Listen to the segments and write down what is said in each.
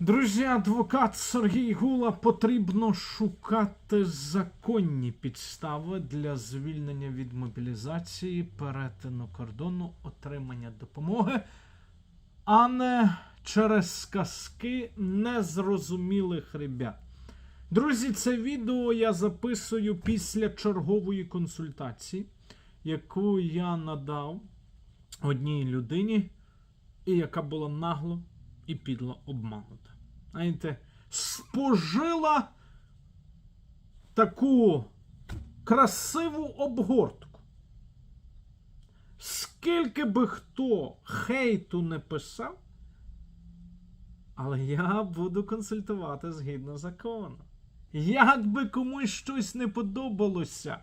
Друзі, адвокат Сергій Гула потрібно шукати законні підстави для звільнення від мобілізації, перетину кордону, отримання допомоги, а не через сказки незрозумілих ребят. Друзі, це відео я записую після чергової консультації, яку я надав одній людині, і яка була нагло і підло обманута. Знаєте, спожила таку красиву обгортку. Скільки би хто хейту не писав, але я буду консультувати згідно закону. Як би комусь щось не подобалося.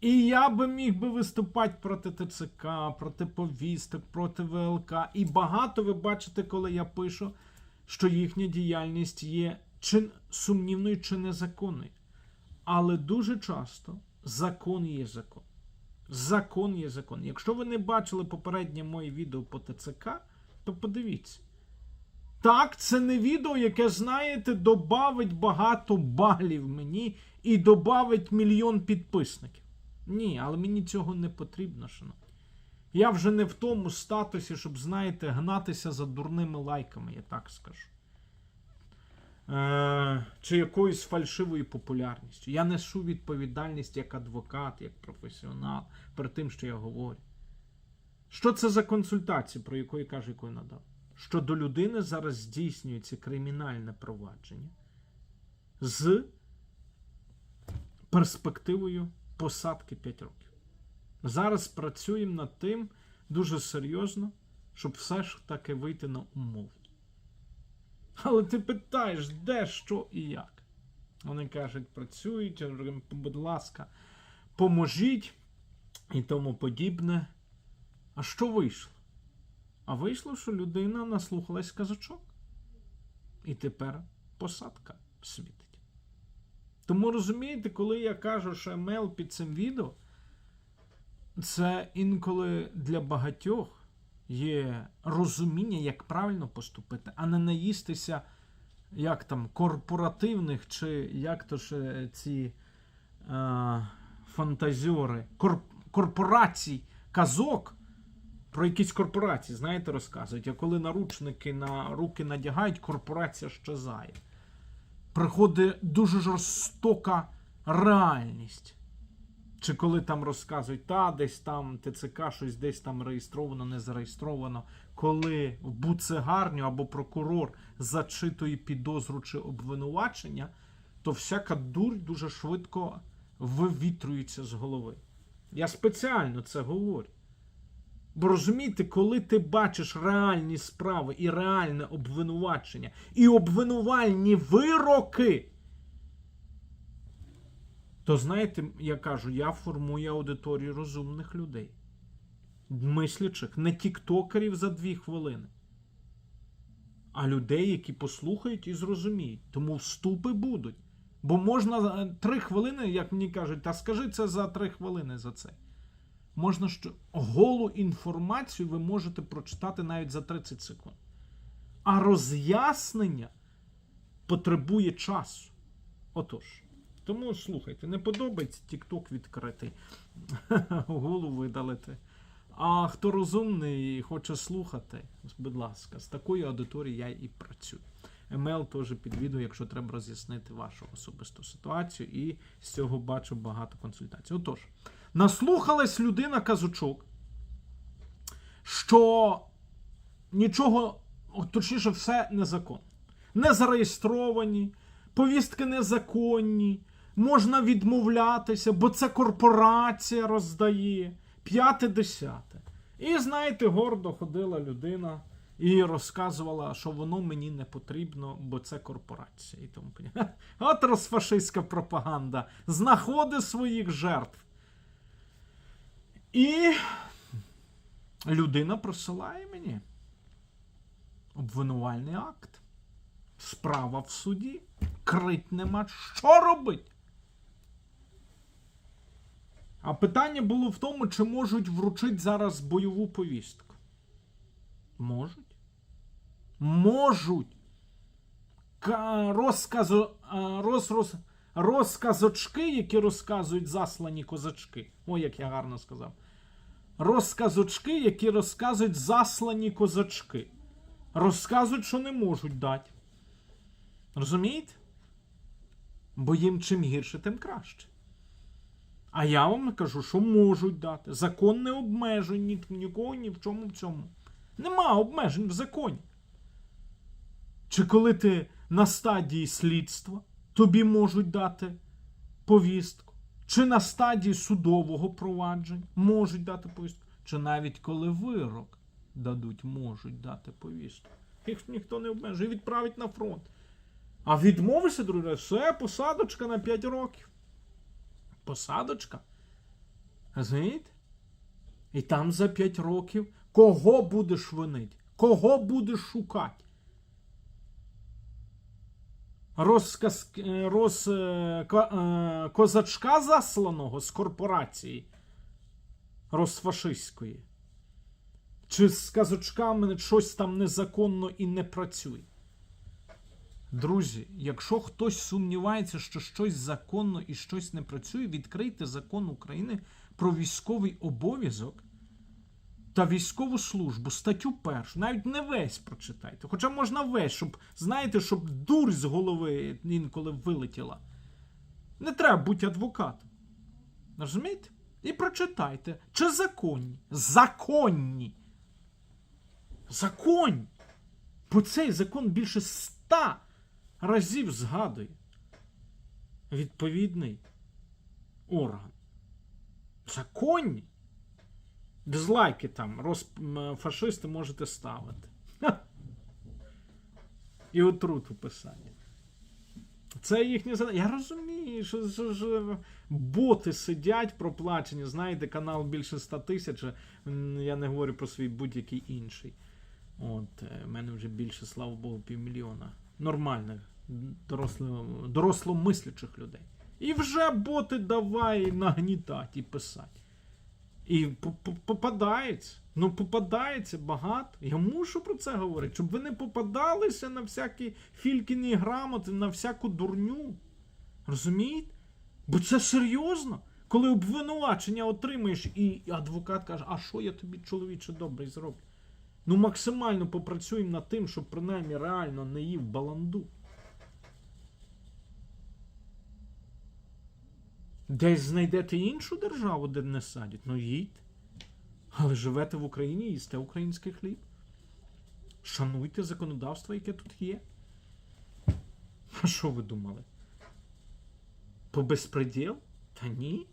І я би міг би виступати проти ТЦК, проти повісток, проти ВЛК. І багато ви бачите, коли я пишу, що їхня діяльність є чи сумнівною, чи незаконною. Але дуже часто закон є закон. Закон є закон. Якщо ви не бачили попереднє моє відео по ТЦК, то подивіться. Так, це не відео, яке, знаєте, добавить багато балів мені і добавить мільйон підписників. Ні, але мені цього не потрібно, шановні. Я вже не в тому статусі, щоб, знаєте, гнатися за дурними лайками, я так скажу. Е, чи якоюсь фальшивою популярністю. Я несу відповідальність як адвокат, як професіонал перед тим, що я говорю. Що це за консультації, про яку я кажу, яку я надав? Що до людини зараз здійснюється кримінальне провадження з перспективою посадки 5 років. Зараз працюємо над тим дуже серйозно, щоб все ж таки вийти на умову. Але ти питаєш, де, що і як. Вони кажуть, працюють, будь ласка, поможіть і тому подібне. А що вийшло? А вийшло, що людина наслухалась казачок. І тепер посадка світить. Тому розумієте, коли я кажу, що емейл під цим відео, це інколи для багатьох є розуміння, як правильно поступити, а не наїстися як там корпоративних, чи як то ще ці е, фантазіори, кор, корпорацій, казок. Про якісь корпорації, знаєте, розказують. А коли наручники на руки надягають, корпорація щезає приходить дуже жорстока реальність. Чи коли там розказують, та десь там ТЦК, щось десь там реєстровано, не зареєстровано, коли в буцегарню або прокурор зачитує підозру чи обвинувачення, то всяка дурь дуже швидко вивітрюється з голови. Я спеціально це говорю. Бо розумієте, коли ти бачиш реальні справи і реальне обвинувачення, і обвинувальні вироки, то знаєте, я кажу, я формую аудиторію розумних людей, мислячих, не тіктокерів за дві хвилини, а людей, які послухають і зрозуміють. Тому вступи будуть. Бо можна е, три хвилини, як мені кажуть, та скажи це за три хвилини за це можна що голу інформацію ви можете прочитати навіть за 30 секунд. А роз'яснення потребує часу. Отож. Тому слухайте, не подобається TikTok відкритий, голову видалити. А хто розумний і хоче слухати, будь ласка, з такою аудиторією я і працюю. Емейл теж під відео, якщо треба роз'яснити вашу особисту ситуацію, і з цього бачу багато консультацій. Отож, наслухалась людина казочок, що нічого, точніше, все незаконно. Не зареєстровані, повістки незаконні, можна відмовлятися, бо це корпорація роздає. П'яте десяте. І знаєте, гордо ходила людина і розказувала, що воно мені не потрібно, бо це корпорація. І тому. От розфашистська пропаганда знаходить своїх жертв. І людина присилає мені обвинувальний акт. Справа в суді. Крить нема що робить. А питання було в тому, чи можуть вручити зараз бойову повістку. Можуть. Можуть. ка- розказу, роз, роз, розказочки, які розказують заслані козачки. Ой, як я гарно сказав. Розказочки, які розказують заслані козачки. Розказують, що не можуть дати. Розумієте? Бо їм чим гірше, тим краще. А я вам кажу, що можуть дати. Закон не обмежує ні, нікого ні в чому в цьому. Нема обмежень в законі. Чи коли ти на стадії слідства, тобі можуть дати повістку, чи на стадії судового провадження можуть дати повістку, чи навіть коли вирок дадуть, можуть дати повістку. Їх ніхто не обмежує, відправить на фронт. А відмовишся, друже, все, посадочка на 5 років. Посадочка. Розумієте? І там за 5 років кого будеш винити? Кого будеш шукати? Розказ, е, роз, е, е, козачка засланого з корпорації розфашистської. Чи з казачками щось там незаконно і не працює? Друзі, якщо хтось сумнівається, що щось законно і щось не працює, відкрийте закон України про військовий обов'язок та військову службу, статтю першу. Навіть не весь прочитайте. Хоча можна весь, щоб, знаєте, щоб дурь з голови інколи вилетіла. Не треба бути адвокатом. Розумієте? І прочитайте. Чи законні? Законні. Законні. Бо цей закон більше ста разів згадує відповідний орган. Законні. Дизлайки там, роз... фашисти можете ставити. Ха. І отруту писати. Це їхні задачі. Я розумію, що, що, що боти сидять проплачені, знаєте, канал більше 100 тисяч. Я не говорю про свій будь-який інший. От, е, в мене вже більше, слава Богу, півмільйона нормальних, доросло, доросло мислячих людей. І вже боти давай нагнітати і писати. І по- по- попадається. Ну, попадається багато. Я мушу про це говорити, щоб ви не попадалися на всякі фількіні грамоти, на всяку дурню. Розумієте? Бо це серйозно. Коли обвинувачення отримаєш, і адвокат каже, а що я тобі, чоловіче, добрий зроблю? Ну, максимально попрацюємо над тим, щоб принаймні реально не їв баланду. Десь знайдете іншу державу, де не садять, ну їдьте. Але живете в Україні, і їсте український хліб. Шануйте законодавство, яке тут є. А що ви думали? По безпреділ? Та ні.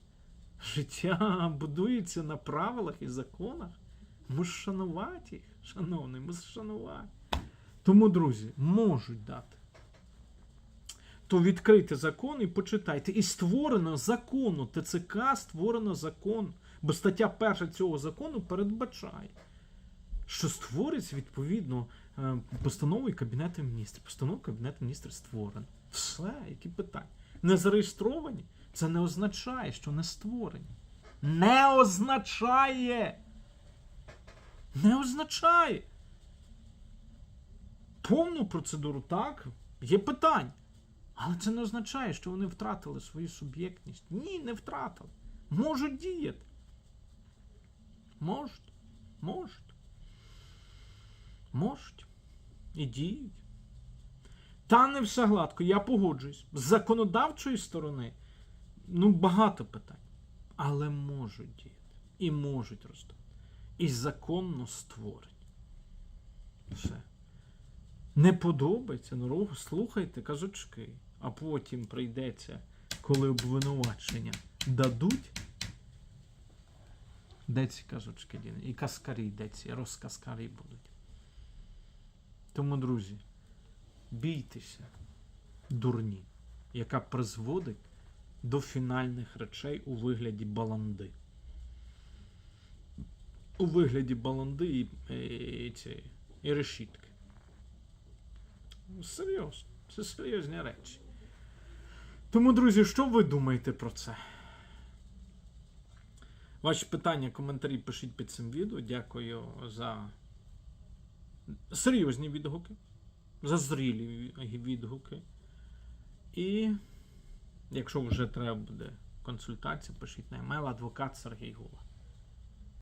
Життя будується на правилах і законах. Ми ж шанувати їх, шановний, ми ж шанувати. Тому, друзі, можуть дати. То відкрийте закон і почитайте. І створено закону. ТЦК створено закон. Бо стаття перша цього закону передбачає, що створиться відповідно е, постановою Кабінету міністрів. Постанова Кабінету міністрів створена. Все, які питання. Не зареєстровані. Це не означає, що не створені. Не означає. Не означає. Повну процедуру так, є питання. Але це не означає, що вони втратили свою суб'єктність. Ні, не втратили. Можуть діяти. Можуть. Можуть. Можуть. І діють. Та не все гладко, я погоджуюсь. З законодавчої сторони, ну, багато питань. Але можуть діяти. І можуть роздати. І законно створені. Все. Не подобається, ну слухайте казочки, а потім прийдеться, коли обвинувачення дадуть. Де ці казочки діли? І каскарі, де ці розкаскарі будуть. Тому, друзі, бійтеся дурні, яка призводить до фінальних речей у вигляді баланди. У вигляді баланди і, і, ці, і решітки. Серйозно, це серйозні речі. Тому, друзі, що ви думаєте про це? Ваші питання, коментарі пишіть під цим відео. Дякую за серйозні відгуки. за зрілі відгуки. І якщо вже треба буде консультація, пишіть на емейл адвокат Сергій Гула.